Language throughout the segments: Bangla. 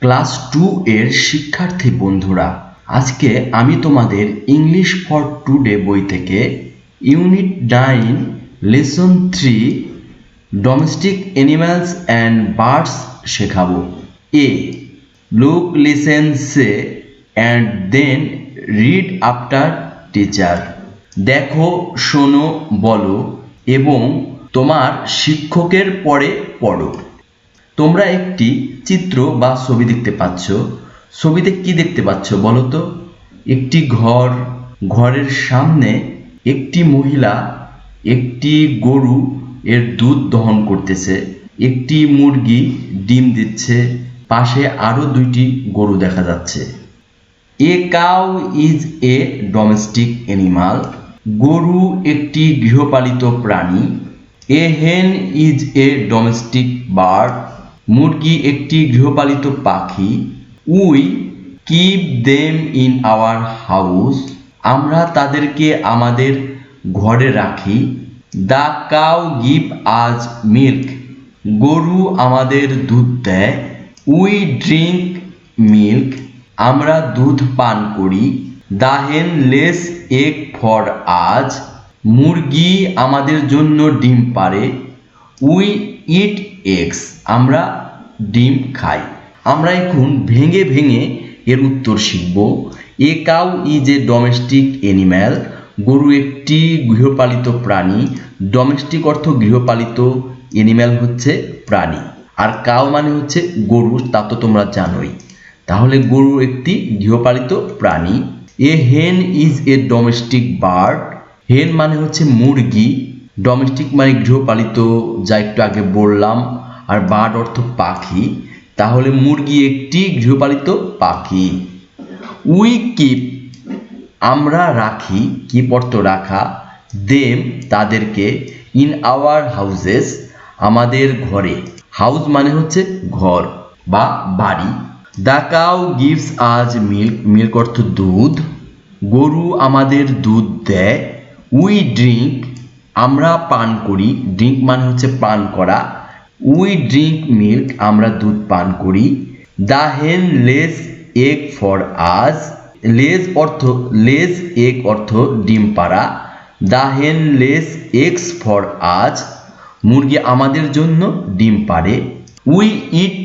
ক্লাস টু এর শিক্ষার্থী বন্ধুরা, আজকে আমি তোমাদের ইংলিশ ফর টুডে বই থেকে unit nine, lesson three, domestic animals and birds শেখাবো। A, look, listen, say, and then read after teacher. দেখো, শোনো, বলো, এবং তোমার শিক্ষকের পরে পড়ো। তোমরা একটি চিত্র বা ছবি দেখতে পাচ্ছ। ছবিতে কি দেখতে পাচ্ছ বলো তো? একটি ঘর, ঘরের সামনে একটি মহিলা একটি গরু এর দুধ দহন করতেছে। একটি মুরগি ডিম দিচ্ছে। পাশে আরও দুইটি গরু দেখা যাচ্ছে। A cow is a domestic animal. গরু একটি গৃহপালিত প্রাণী। এ হেন ইজ এ ডোমেস্টিক বার্ড। মুরগি একটি গৃহপালিত পাখি। We keep them in our house. আমরা তাদেরকে আমাদের ঘরে রাখি। The cow give us milk. গরু আমাদের দুধ দেয়। We drink milk. আমরা দুধ পান করি। দ্য হেন লেস এগ ফর আজ। মুরগি আমাদের জন্য ডিম পারে উই ইট এগস। আমরা ডিম খাই। আমরা এখন ভেঙে ভেঙে এর উত্তর শিখব। A cow is a domestic animal. গরু একটি গৃহপালিত প্রাণী। ডোমেস্টিক অর্থ গৃহপালিত অ্যানিম্যাল হচ্ছে প্রাণী। আর কাউ মানে হচ্ছে গরু, তা তো তোমরা জানোই। তাহলে গরু একটি গৃহপালিত প্রাণী। এ হেন ইজ এ ডোমেস্টিক বার্ড। হেন মানে হচ্ছে মুরগি। ডোমেস্টিক মানে গৃহপালিত, যা একটু আগে বললাম। আর বার্ড অর্থ পাখি, তাহলে মুরগি একটি গৃহপালিত পাখি। উই কিপ, আমরা রাখি, কিপ অর্থ রাখা। দেম তাদেরকে, ইন আওয়ার হাউসেস, আমাদের ঘরে। হাউস মানে হচ্ছে ঘর বা বাড়ি। The cow gives us milk milk অর্থ দুধ। গরু আমাদের দুধ দেয়। উই ড্রিঙ্ক আমরা পান করি। ড্রিঙ্ক মানে হচ্ছে পান করা। উই ড্রিঙ্ক মিল্ক আমরা দুধ পান করি। দ্য হেন লেস এগ ফর আজ লেজ অর্থ লেজ এগ অর্থ ডিম পাড়া। দ্য হেন লেস এগস ফর আজ মুরগি আমাদের জন্য ডিম পাড়ে। উই ইট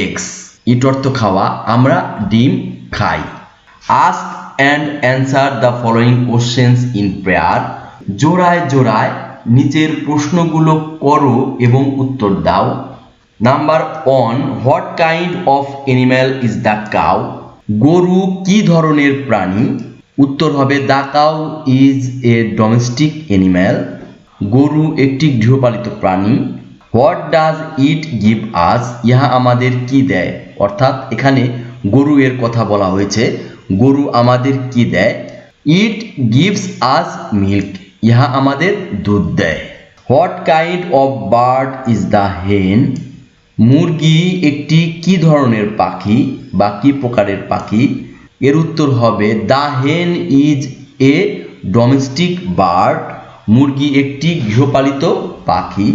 এগস ইট অর্থ খাওয়া, আমরা ডিম খাই। Ask and answer the following questions in pair জোড়ায় জোড়ায় নিচের প্রশ্নগুলো করো এবং উত্তর দাও। Number one what kind of animal is the cow গরু কি ধরনের প্রাণী? উত্তর হবে the cow is a domestic animal গরু একটি গৃহপালিত প্রাণী। What does it give us ইহা আমাদের কি দেয়? অর্থাৎ এখানে গরু এর কথা বলা হয়েছে। গরু আমাদের কি দেয়? ইট গিভস আস মিল্ক ইহা আমাদের দুধ দেয়। What kind of bird is the hen মুরগি একটি কি ধরনের পাখি বা কি প্রকারের পাখি? এর উত্তর হবে the hen is a domestic bird মুরগি একটি গৃহপালিত পাখি।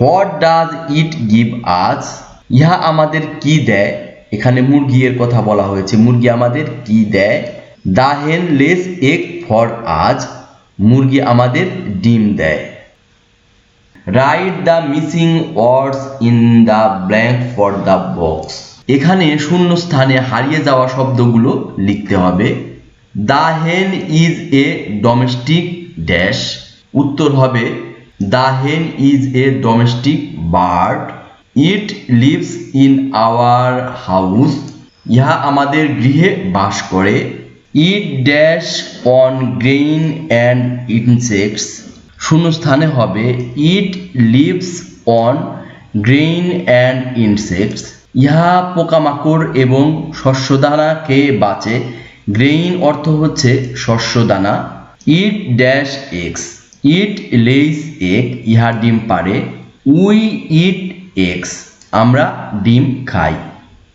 হোয়াট ডাজ ইট গিভ আজ ইহা আমাদের কি দেয়? এখানে মুরগি এর কথা বলা হয়েছে। মুরগি আমাদের কি দেয়? দ্য হেন লেস এগ ফর আজ মুরগি আমাদের ডিম দেয়। Write the missing words in the blank for the box এখানে শূন্য স্থানে হারিয়ে যাওয়া শব্দগুলো লিখতে হবে। The hen is a domestic dash উত্তর হবে the hen is a domestic bird it lives in our house ইহা আমাদের গৃহে বাস করে। It dash on grain and insects. শূন্যস্থানে হবে it lives on grain and insects. ইহা পোকামাকড় এবং শস্যদানা খেয়ে বাঁচে। গ্রেইন অর্থ হচ্ছে শস্যদানা। It dash x it lays egg, ইহা ডিম পারে উই ইট এক্স আমরা ডিম খাই।